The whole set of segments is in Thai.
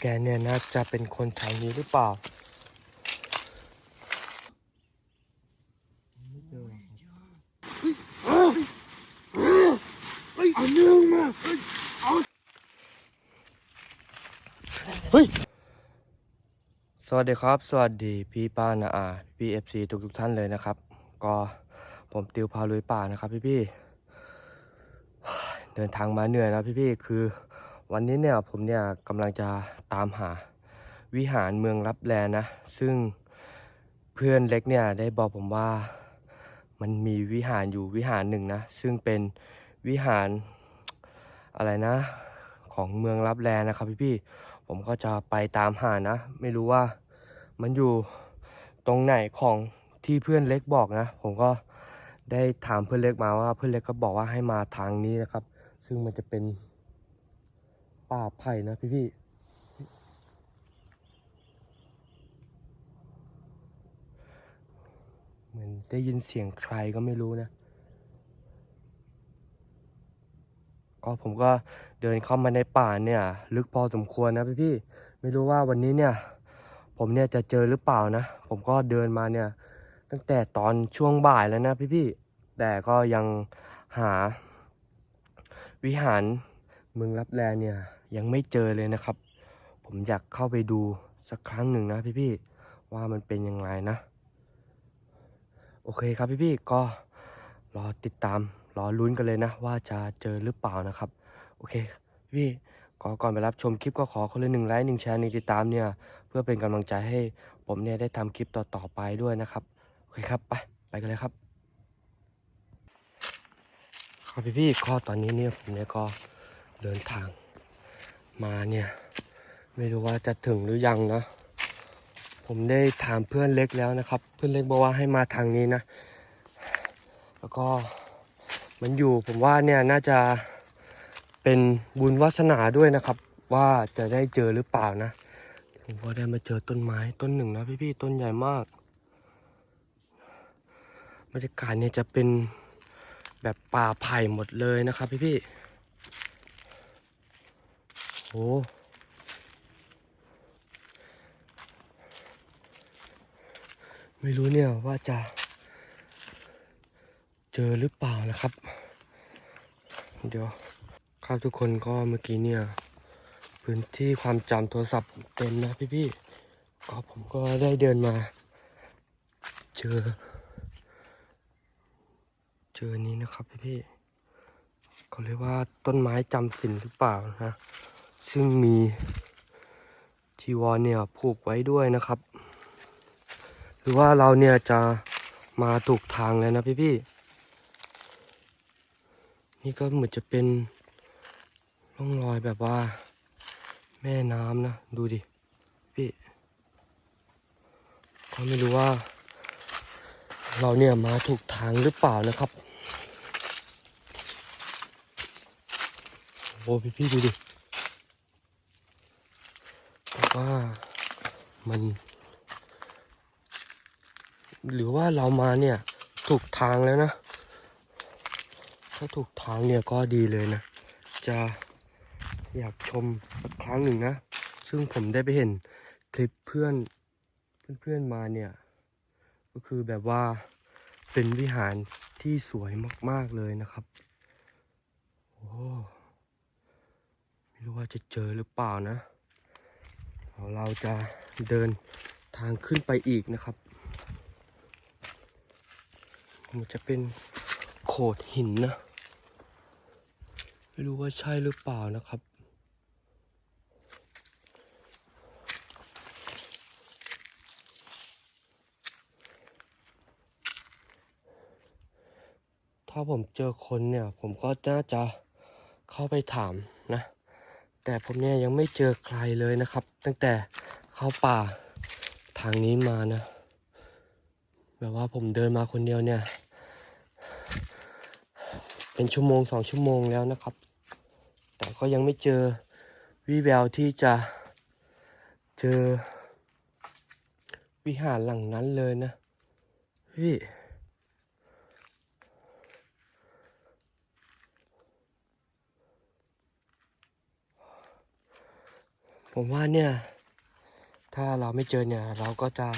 แกเนี่ยน่าจะเป็นคนแถวนี้หรือเปล่าเอาเรื่องมาเฮ้ย สวัสดีครับ สวัสดีพี่ป้านาอาพี่เอฟซีทุกทุกๆท่านเลยนะครับ ก็ผมติวพาลุยป่านะครับพี่พี่ เดินทางมาเหนื่อยนะพี่พี่คือ วันนี้เนี่ยผมเนี่ยกำลังจะตามหาวิหารเมืองรับแลนะ ซึ่งเพื่อนเล็กเนี่ยได้บอกผมว่ามันมีวิหารอยู่วิหารหนึ่งนะ ซึ่งเป็นวิหารอะไรนะ ของเมืองรับแลนะครับพี่พี่ผมก็จะไปตามหานะ ไม่รู้ว่ามันอยู่ตรงไหนของที่เพื่อนเล็กบอกนะ ผมก็ได้ถามเพื่อนเล็กมาว่าเพื่อนเล็กก็บอกว่าให้มาทางนี้นะครับ ซึ่งมันจะเป็น ป่าไผ่นะพี่พี่เหมือนได้ยินเสียงใครก็ไม่รู้นะ ก็ผมก็เดินเข้ามาในป่าเนี่ย ลึกพอสมควรนะพี่พี่ไม่รู้ว่าวันนี้เนี่ย ผมเนี่ยจะเจอหรือเปล่านะ ผมก็เดินมาเนี่ย ตั้งแต่ตอนช่วงบ่ายแล้วนะพี่พี่แต่ก็ยังหาวิหาร เมืองรับแลเนี่ยยังไม่เจอเลยนะครับ ผมอยากเข้าไปดูสักครั้งหนึ่งนะพี่พี่ๆว่ามันเป็นยังไงนะ โอเคครับพี่พี่ๆก็รอติดตามรอลุ้นกันเลยนะ ว่าจะเจอหรือเปล่านะครับ โอเคพี่ก่อก่อนไปรับชมคลิปก็ขอคนละหนึ่งไลค์หนึ่งแชร์หนึ่งติดตามเนี่ย เพื่อเป็นกำลังใจให้ผมเนี่ยได้ทำคลิปต่อๆไปด้วยนะครับ โอเคครับ ไป ไปกันเลยครับ ครับพี่พี่ๆก็ตอนนี้เนี่ยผมเนี่ยก็ เดินทาง มาเนี่ย ไม่รู้ว่าจะถึงหรือยังนะ ผมได้ถามเพื่อนเล็กแล้วนะครับ เพื่อนเล็กบอกว่าให้มาทางนี้นะ แล้วก็มันอยู่ผมว่าเนี่ยน่าจะเป็นบุญวาสนาด้วยนะครับ ว่าจะได้เจอหรือเปล่านะผมก็ได้มาเจอต้นไม้ต้นหนึ่งนะพี่ๆต้นใหญ่มากบรรยากาศเนี่ยจะเป็นแบบป่าไผ่หมดเลยนะครับพี่ๆ โอ้ไม่รู้เนี่ยว่าจะ เจอหรือเปล่านะครับ เดี๋ยวครับทุกคนก็เมื่อกี้เนี่ย พื้นที่ความจำโทรศัพท์เต็มนะพี่ๆก็ผมก็ได้เดินมา เจอ เจอนี้นะครับพี่ๆเขาเรียกว่าต้นไม้จำศีลหรือเปล่านะ ซึ่งมีจีวรเนี่ยผูกไว้ด้วยนะครับ หรือว่าเราเนี่ยจะมาถูกทางแล้วนะพี่ๆนี่ก็เหมือนจะเป็นร่องรอยแบบว่า แม่น้ำนะ ดูดิ พี่ก็ไม่รู้ว่า เราเนี่ยมาถูกทางหรือเปล่านะครับโอ้พี่พี่ดูดิ ว่ามันหรือว่าเรามาเนี่ยถูกทางแล้วนะ ถ้าถูกทางเนี่ยก็ดีเลยนะ จะอยากชมสักครั้งหนึ่งนะ ซึ่งผมได้ไปเห็นคลิปเพื่อนเพื่อนๆมาเนี่ย ก็คือแบบว่าเป็นวิหารที่สวยมาก ๆ เลยนะครับ โอ้ ไม่รู้ว่าจะเจอหรือเปล่านะ เราจะเดินทางขึ้นไปอีกนะครับ มันจะเป็นโขดหินนะ ไม่รู้ว่าใช่หรือเปล่านะครับ ถ้าผมเจอคนเนี่ย ผมก็น่าจะเข้าไปถามนะ แต่ผมเนี่ยยังไม่เจอใครเลยนะครับ ตั้งแต่เข้าป่าทางนี้มานะ แบบว่าผมเดินมาคนเดียวเนี่ย เป็นชั่วโมงสองชั่วโมงแล้วนะครับ แต่ก็ยังไม่เจอวี่แววที่จะเจอวิหารหลังนั้นเลยนะพี่ ผมว่าเนี่ย ถ้าเราไม่เจอเนี่ย เราก็จะ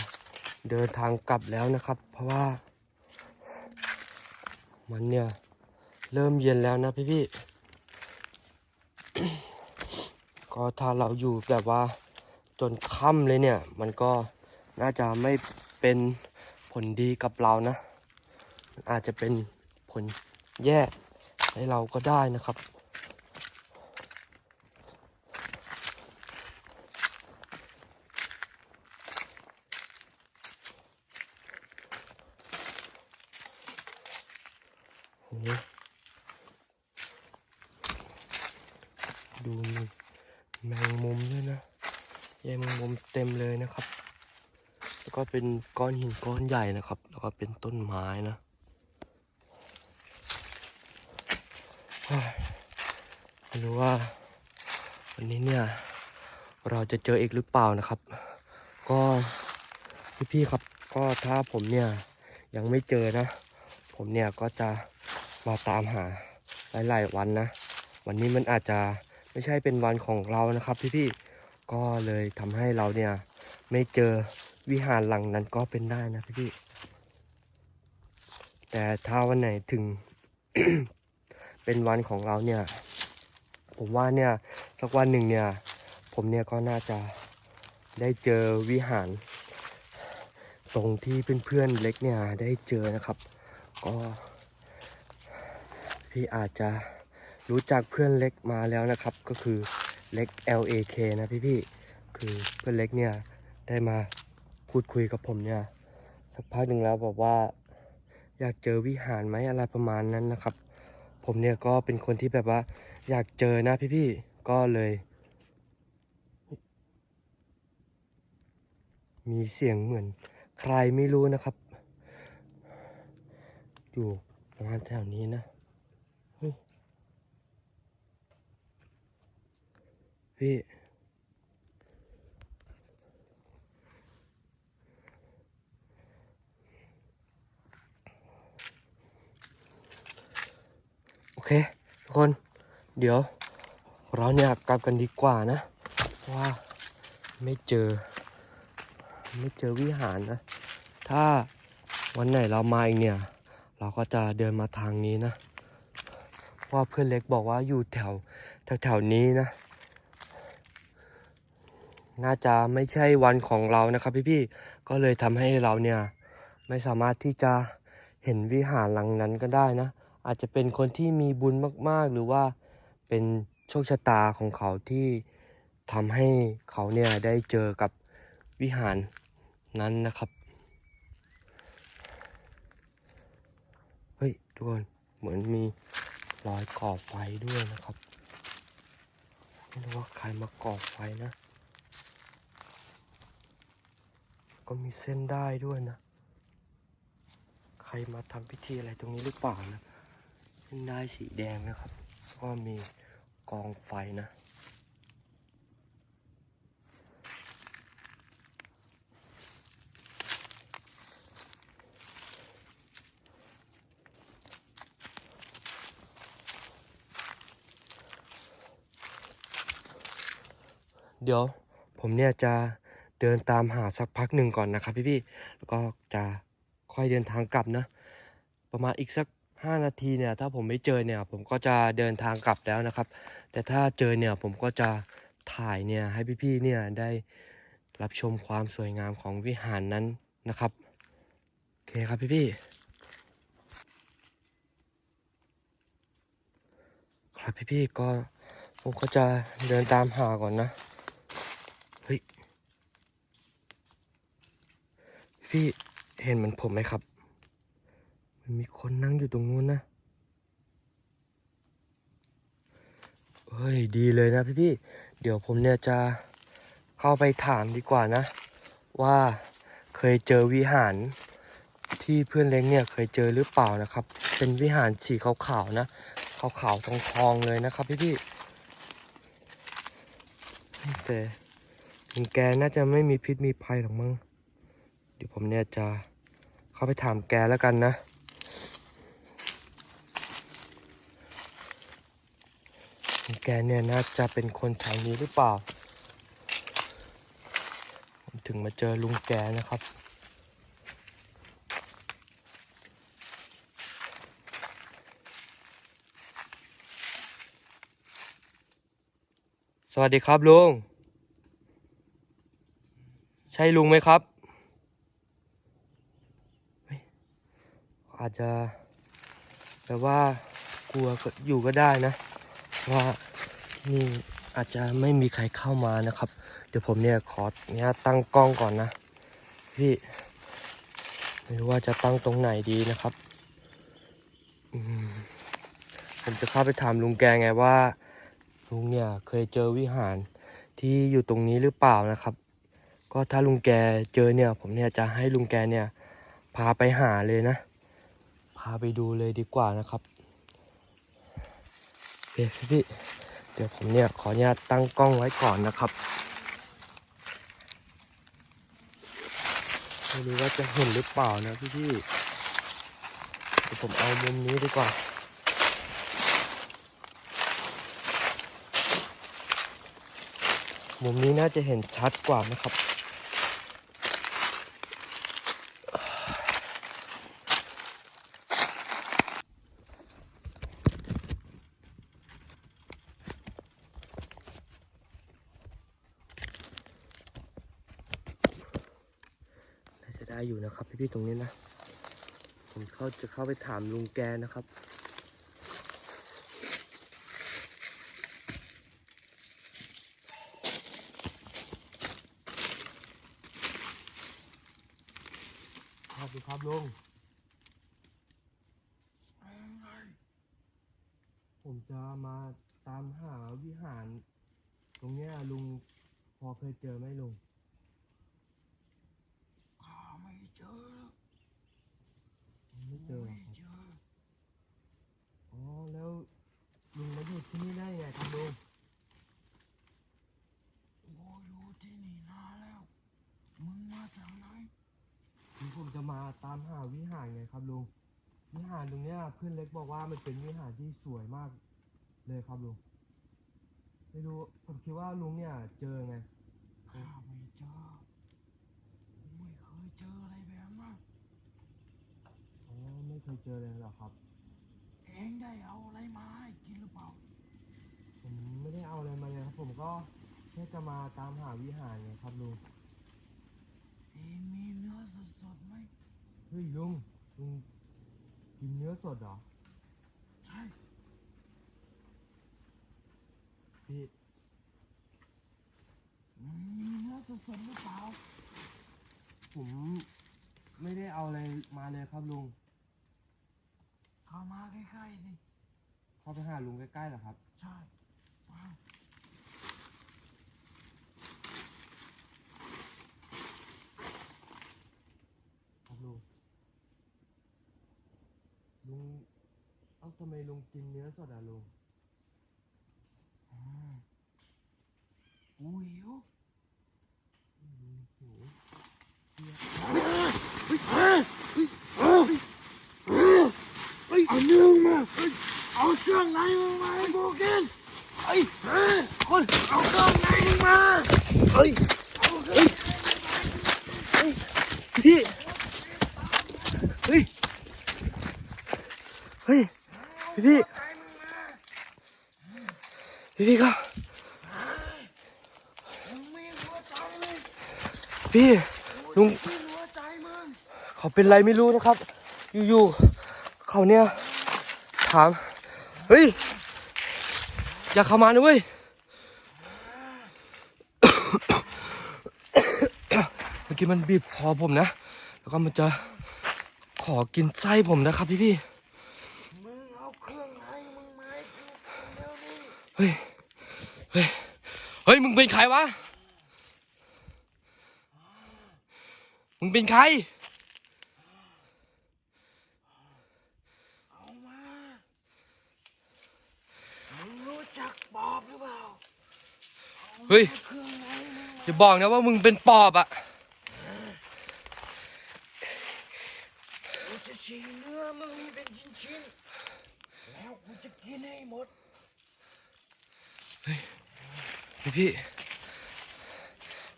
เดินทางกลับแล้วนะครับ เพราะว่า มันเนี่ย เริ่มเย็นแล้วนะพี่พี่ก็ถ้าเราอยู่แบบว่าจนค่ำเลยเนี่ย มันก็น่าจะไม่เป็นผลดีกับเรานะ อาจจะเป็นผลแย่ให้เราก็ได้นะครับ โอ้โหดูมีแมงมุมด้วยนะแยงแมงมุมเต็มเลยนะครับ แล้วก็ เป็นก้อนหินก้อนใหญ่นะครับ แล้วก็เป็นต้นไม้นะไม่รู้ว่า วันนี้เนี่ย เราจะเจออีกหรือเปล่านะครับ ก็พี่ๆครับ ก็ถ้าผมเนี่ยยังไม่เจอนะ ผมเนี่ยก็จะมาตามหาหลายๆวันนะ วันนี้มันอาจจะไม่ใช่เป็นวันของเรานะครับ พี่ๆก็เลยทำให้เราเนี่ยไม่เจอ วิหารหลังนั้นก็เป็นได้นะพี่ แต่ถ้าวันไหนถึง เป็นวันของเราเนี่ย ผมว่าเนี่ยสักวันหนึ่งเนี่ย ผมเนี่ยก็น่าจะได้เจอวิหาร ตรงที่เพื่อนๆเล็กเนี่ยได้เจอนะครับ ก็พี่อาจจะรู้จักเพื่อนเล็กมาแล้วนะครับ ก็คือเล็ก L A K นะพี่ๆคือเพื่อนเล็กเนี่ยได้มา พูดคุยกับผมเนี่ย สักพักหนึ่งแล้วบอกว่า อยากเจอวิหารไหมอะไรประมาณนั้นนะครับ ผมเนี่ยก็เป็นคนที่แบบว่า อยากเจอนะพี่ๆก็เลย มีเสียงเหมือน ใครไม่รู้นะครับ อยู่ประมาณแถวนี้นะเฮ้ยพี่ เคทุกคนเดี๋ยวเราเนี่ยกลับกันดีกว่านะว่าไม่เจอ ไม่เจอวิหารนะ ถ้าวันไหนเรามาอีกเนี่ย เราก็จะเดินมาทางนี้นะเพราะว่าเพื่อนเล็กบอกว่าอยู่แถวแถวแถวนี้นะ น่าจะไม่ใช่วันของเรานะครับพี่ๆก็เลยทำให้เราเนี่ย ไม่สามารถที่จะเห็นวิหารหลังนั้นก็ได้นะ อาจจะเป็นคนที่มีบุญมากๆ หรือว่าเป็นโชคชะตาของเขาที่ทำให้เขาเนี่ยได้เจอกับวิหารนั้นนะครับ เฮ้ยทุกคนเหมือนมีรอยก่อไฟด้วยนะครับ ไม่รู้ว่าใครมาก่อไฟนะ ก็มีเส้นได้ด้วยนะ ใครมาทำพิธีอะไรตรงนี้หรือเปล่านะเส้นได้สีแดงนะครับ ก็มีกองไฟนะ เดี๋ยวผมเนี่ยจะเดินตามหาสักพักหนึ่งก่อนนะครับพี่ๆแล้วก็จะค่อยเดินทางกลับนะ ประมาณอีกสัก ห้านาทีเนี่ยถ้าผมไม่เจอเนี่ยผมก็จะเดินทางกลับแล้วนะครับ แต่ถ้าเจอเนี่ยผมก็จะถ่ายเนี่ยให้พี่ๆเนี่ยได้รับชมความสวยงามของวิหารนั้นนะครับโอเคครับพี่ๆครับพี่ๆก็ผมก็จะเดินตามหาก่อนนะ เฮ้ย พี่เห็นเหมือนผมไหมครับ มีคนนั่งอยู่ตรงนู้นนะ เฮ้ย ดีเลยนะพี่พี่เดี๋ยวผมเนี่ยจะเข้าไปถามดีกว่านะ ว่าเคยเจอวิหารที่เพื่อนเล้งเนี่ยเคยเจอหรือเปล่านะครับ เป็นวิหารสีขาวๆนะขาวๆทองๆเลยนะครับพี่พี่แต่ถึงแกน่าจะไม่มีพิษมีภัยหรอกมั้งเดี๋ยวผมเนี่ยจะเข้าไปถามแกแล้วกันนะ แกเนี่ยน่าจะเป็นคนแถวนี้หรือเปล่า ถึงมาเจอลุงแกนะครับ สวัสดีครับลุง ใช่ลุงไหมครับ อาจจะแบบว่ากลัวก็อยู่ก็ได้นะ ว่านี่อาจจะไม่มีใครเข้ามานะครับ เดี๋ยวผมเนี่ยขอเนี่ยตั้งกล้องก่อนนะ พี่ไม่รู้ว่าจะตั้งตรงไหนดีนะครับผมจะเข้าไปถามลุงแกไงว่า ลุงเนี่ยเคยเจอวิหารที่อยู่ตรงนี้หรือเปล่านะครับ ก็ถ้าลุงแกเจอเนี่ย ผมเนี่ยจะให้ลุงแกเนี่ย พาไปหาเลยนะ พาไปดูเลยดีกว่านะครับ เคพี่เดี๋ยวผมเนี่ยขออนุญาตตั้งกล้องไว้ก่อนนะครับไม่รู้ว่าจะเห็นหรือเปล่านะพี่พี่เดี๋ยวผมเอามุมนี้ดีกว่ามุมนี้น่าจะเห็นชัดกว่านะครับ น่าจะได้อยู่ นะครับพี่ๆตรงนี้นะ ผมเขาจะเข้าไปถามลุงแกนะครับครับดูครับลุงผมจะมาตามหาวิหาร ตรงเนี้ยลุงพอเคยเจอไหมลุง ข้าไม่เจอแล้ว ไม่ เจอหรอไม่ครับเจออ๋อแล้วลุงมาอยู่ที่นี่ได้ไงครับลุงโอ้อยู่ที่นี่นานแล้ว มึงมาจากไหนคือผมจะมาตามหาวิหารไงครับลุงวิหารตรงเนี้ยเพื่อนเล็กบอกว่ามันเป็นวิหารที่สวยมากเลยครับลุงไม่รู้ผมคิดว่าลุงเนี่ยเจอไง ข้าไม่เจอไม่เคยเจออะไรแบบนั้น อ๋อไม่เค ยเจอเลยเหรอครับ เองได้เอาอะไรมาให้กินหรือเปล่า ผมไม่ได้เอาอะไรมาเลยครับ ผมก็แค่จะมาตามหาวิหารไงครับลุงเองมีเนื้อสดๆไหม เฮ้ยลุงลุงกินเนื้อสดเหรอ ใช่พี่มึงมีเนื้อสดๆหรือเปล่า ผมไม่ได้เอาอะไรมาเลยครับลุง เข้ามาใกล้ๆดิเข้าไปหาลุงใกล้ๆเหรอครับ ใช่มาครับลุงลุงเอ้าทำไมลุงกินเนื้อสดอะลุง อืมกูหิว อืมหิว เฮ้ยเอาเนื้อมาเฮ้ยเอาเครื่องในมึงมาให้กูกินเฮ้ยคนเอาเครื่องในมึงมา เฮ้ย เอาเครื่อง พี่ เฮ้ย เฮ้ย พี่พี่ ใจมึงมา พี่พี่ครับ มึงมีหัวใจเลย พี่ลุงเขาเป็นไรไม่รู้นะครับ อยู่ๆเขาเนี่ย ถาม เฮ้ย อย่าเข้ามานะเว้ยเมื่อกี้มันบีบคอผมนะ แล้วก็มันจะขอกินไส้ผมนะครับพี่พี่มึงเอาเครื่องในมึงมาให้กูกินเดี๋ยวนี้ๆเฮ้ย เฮ้ย เฮ้ย มึงเป็นใครวะ มึงเป็นใคร เอามา มึงรู้จักปอบหรือเปล่าอามาเฮ้ยเครื่องในมึงมาอย่าบอกนะว่ามึงเป็นปอบอะกูจะฉีกเนื้อมึงนี่เป็นชิ้นๆ แล้วกูจะกินให้หมด พี่พี่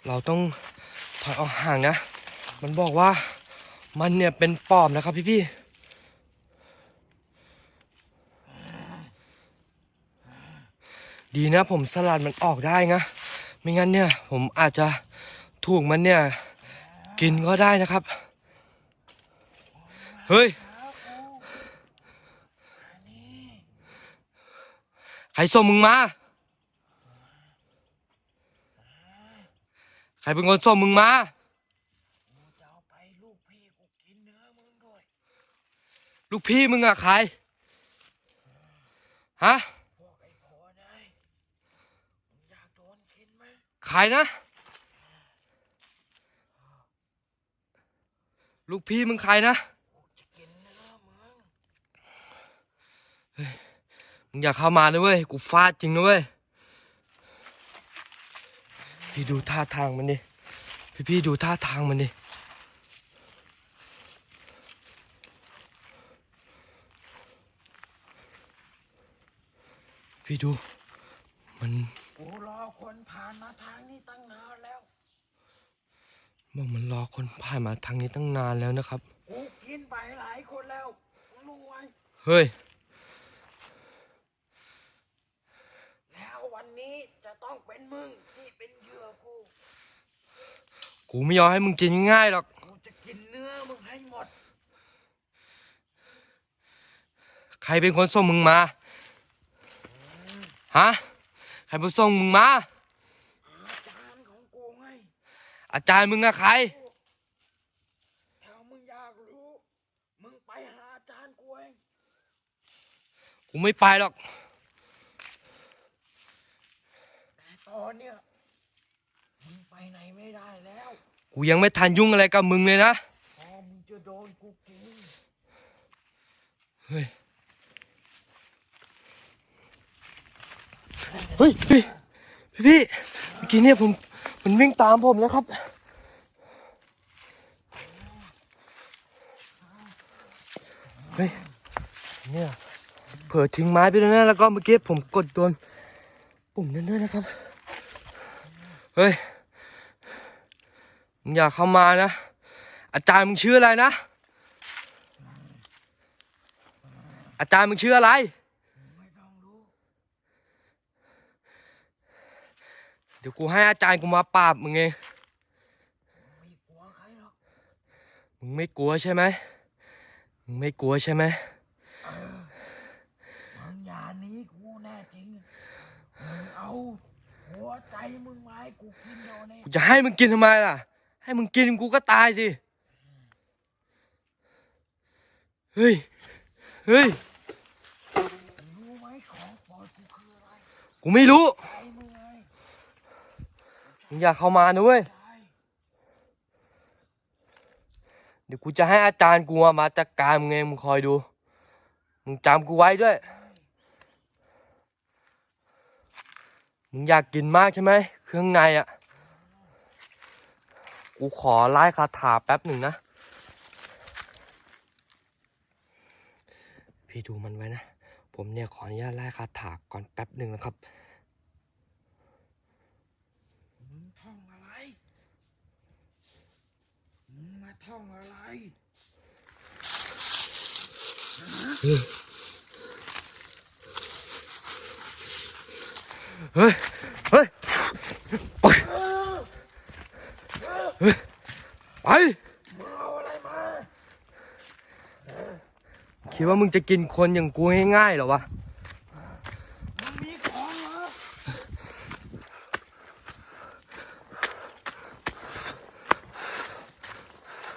เราต้องถอยออกห่างนะ มันบอกว่ามันเนี่ยเป็นปอบนะครับพี่พี่ดีนะผมสลัดมันออกได้นะไม่งั้นเนี่ยผมอาจจะถูกมันเนี่ย กินก็ได้นะครับ เฮ้ย ใครส่งมึงมา ใครเป็นคนส่งมึงมา กูจะเอาไปลูกพี่กูกินเนื้อมึงด้วย ลูกพี่มึงอะใคร ฮะพวกไอ้พอนายมึงอยากโดนกินไหมใครนะ ลูกพี่มึงใครนะ กูจะกินเนื้อมึงมึงอย่าเข้ามาเลยเว้ย กูฟาดจริงนะเว้ย พี่ดูท่าทางมันดิ พี่พี่ดูท่าทางมันดิ พี่ดู มันกูรอคนผ่านมาทางนี้ตั้งนานแล้วบอกมันรอคนผ่านมาทางนี้ตั้งนานแล้วนะครับกูกินไปหลายคนแล้วมึงรู้ไหมเฮ้ย แล้ววันนี้จะต้องเป็นมึงที่เป็นเหยื่อกู กูไม่ยอมให้มึงกินง่ายหรอกกูจะกินเนื้อมึงให้หมด ใครเป็นคนส่งมึงมา ฮะ ใครเป็นส่งมึงมา อาจารย์ของกูไงอาจารย์มึงอะใคร ถ้ามึงอยากรู้ มึงไปหาอาจารย์กูเองกูไม่ไปหรอก แต่ตอนเนี้ยมึงไปไหนไม่ได้แล้ว กูยังไม่ทันยุ่งอะไรกับมึงเลยนะ พอมึงจะโดนกูกิน เฮ้ย เฮ้ยพี่พี่พี่เมื่อกี้เนี่ยผมมันวิ่งตามผมแล้วครับ เฮ้ยเนี่ยเผื่อทิ้งไม้ไปแล้วนะแล้วก็เมื่อกี้ผมกดโดนปุ่มนั่นด้วยนะครับ เฮ้ยมึงอย่าเข้ามานะ อาจารย์มึงชื่ออะไรนะ อาจารย์มึงชื่ออะไร ไม่ต้องรู้ เดี๋ยวกูให้อาจารย์กูมาปราบมึงเองไม่กลัวใครหรอกมึงไม่กลัวใช่ไหมมึงไม่กลัวใช่ไหมมึงอย่าหนีกูแน่จริงมึงเอาหัวใจมึงมาให้กูกินเดี๋ยวนี้กูจะให้มึงกินทำไมล่ะ ให้มึงกินกูก็ตายสิเฮ้ยเฮ้ยรู้ไหมของโปรดกูคืออะไรกูไม่รู้ใจ มึงอย่าเข้ามานะเว้ย เดี๋ยวกูจะให้อาจารย์กูมาจัดการมึงเองมึงคอยดู มึงจำกูไว้ด้วย มึงอยากกินมากใช่ไหมเครื่องในอะ กูขอไล่คาถาแป๊บหนึ่งนะ พี่ดูมันไว้นะ ผมเนี่ยขออนุญาตไล่คาถาก่อนแป๊บหนึ่งนะครับ มึงท่องอะไร มึงมา ท่องอะไรเฮ้ย เฮ้ย ไปเฮ้ยไปมึงเอาอะไรมาคิดว่ามึงจะกินคนอย่างกูง่ายๆเหรอวะ มึงมีของเหรอ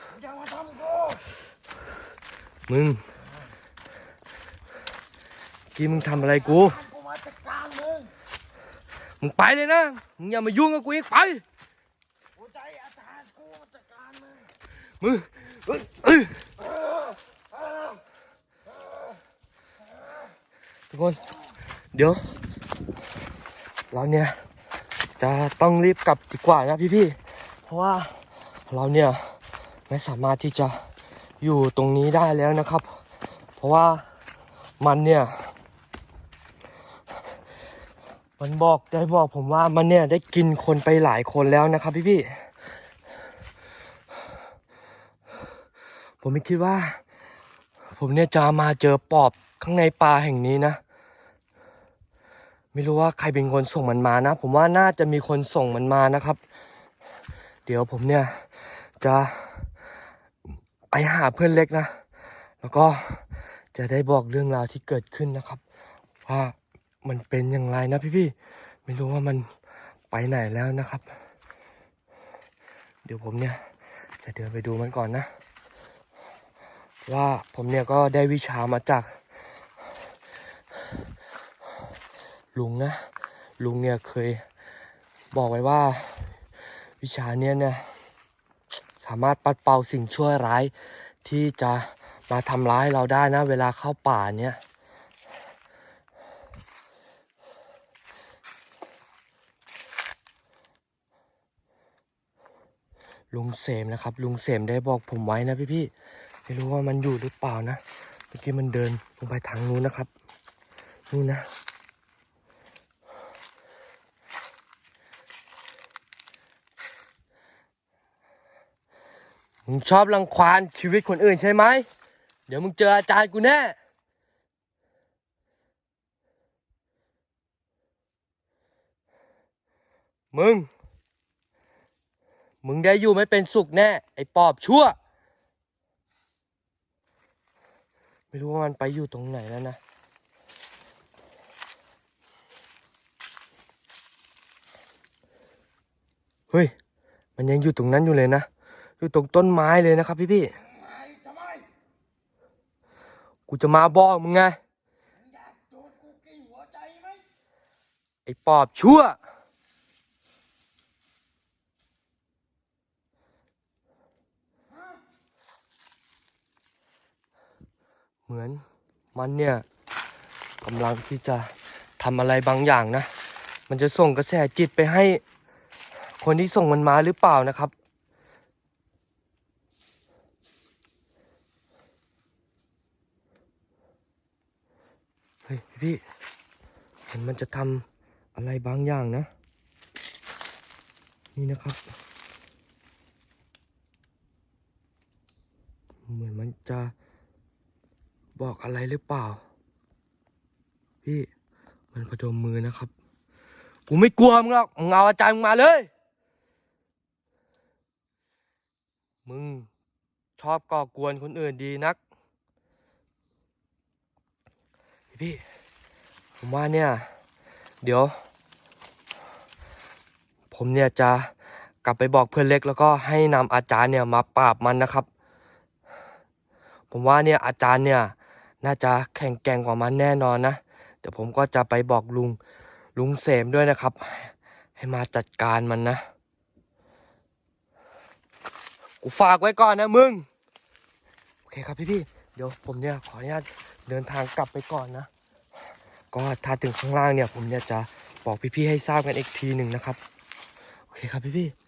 มึงอย่ามาทำกู มึงกี้มึงทำอะไรกูท่านกูมาจัดการมึง มึงไปเลยนะ มึงอย่ามายุ่งกับกูอีกไป กูใจอาจารย์กูมาจัดการมึง มึงเอ้ยเอ้ยทุกคน เดี๋ยว เราเนี่ย จะต้องรีบกลับดีกว่านะพี่ๆ เพราะว่าเราเนี่ย ไม่สามารถที่จะ อยู่ตรงนี้ได้แล้วนะครับ เพราะว่ามันเนี่ย มันบอกได้บอกผมว่ามันเนี่ยได้กินคนไปหลายคนแล้วนะครับพี่ผมไม่คิดว่า ผมเนี่ยจะมาเจอปอบข้างในป่าแห่งนี้นะ ไม่รู้ว่าใครเป็นคนส่งมันมานะ ผมว่าน่าจะมีคนส่งมันมานะครับ เดี๋ยวผมเนี่ยจะ ไปหาเพื่อนเล็กนะ แล้วก็จะได้บอกเรื่องราวที่เกิดขึ้นนะครับ ว่ามันเป็นอย่างไรนะพี่ๆไม่รู้ว่ามันไปไหนแล้วนะครับ เดี๋ยวผมเนี่ยจะเดินไปดูมันก่อนนะ ว่าผมเนี่ยก็ได้วิชามาจาก ลุงนะ ลุงเนี่ยเคยบอกไว้ว่าวิชาเนี้ยเนี่ย สามารถปัดเป่าสิ่งชั่วร้ายที่จะมาทำร้ายเราได้นะ เวลาเข้าป่าเนี่ยลุงเสมนะครับ ลุงเสมได้บอกผมไว้นะพี่พี่ๆไม่รู้ว่ามันอยู่หรือเปล่านะเมื่อกี้มันเดินลงไปทางนู้นนะครับ นู่นนะ มึงชอบรังควานชีวิตคนอื่นใช่ไหม เดี๋ยวมึงเจออาจารย์กูแน่ มึง มึงได้อยู่ไม่เป็นสุขแน่ ไอ้ปอบชั่ว ไม่รู้ว่ามันไปอยู่ตรงไหนแล้วนะเฮ้ย มันยังอยู่ตรงนั้นอยู่เลยนะ อยู่ตรงต้นไม้เลยนะครับพี่พี่ไอ้ทำไมๆกูจะมาบอกมึงไงมึงอยากโดนกูกินหัวใจไหมไอ้ปอบชั่วเหมือนมันเนี่ยกำลังที่จะทำอะไรบางอย่างนะ มันจะส่งกระแสจิตไปให้คนที่ส่งมันมาหรือเปล่านะครับ เฮ้ยพี่ เห็นมันจะทำอะไรบางอย่างนะ นี่นะครับ เหมือนมันจะบอกอะไรหรือเปล่า พี่มันพนมมือนะครับ กูไม่กลัวมึงหรอกมึงเอาอาจารย์มึงมาเลย มึงชอบก่อกวนคนอื่นดีนัก พี่ ผมว่าเนี่ย เดี๋ยว ผมเนี่ยจะกลับไปบอกเพื่อนเล็ก แล้วก็ให้นำอาจารย์เนี่ยมาปราบมันนะครับ ผมว่าเนี่ยอาจารย์เนี่ย น่าจะแข็งแกร่งกว่ามันแน่นอนนะเดี๋ยวผมก็จะไปบอกลุงลุงเสมด้วยนะครับ ให้มาจัดการมันนะ กูฝากไว้ก่อนนะมึง โอเคครับพี่พี่เดี๋ยวผมเนี่ยขออนุญาตเดินทางกลับไปก่อนนะ ก็ถ้าถึงข้างล่างเนี่ย ผมเนี่ยจะบอกพี่ๆให้ทราบกันอีกทีหนึ่งนะครับ โอเคครับพี่พี่ๆ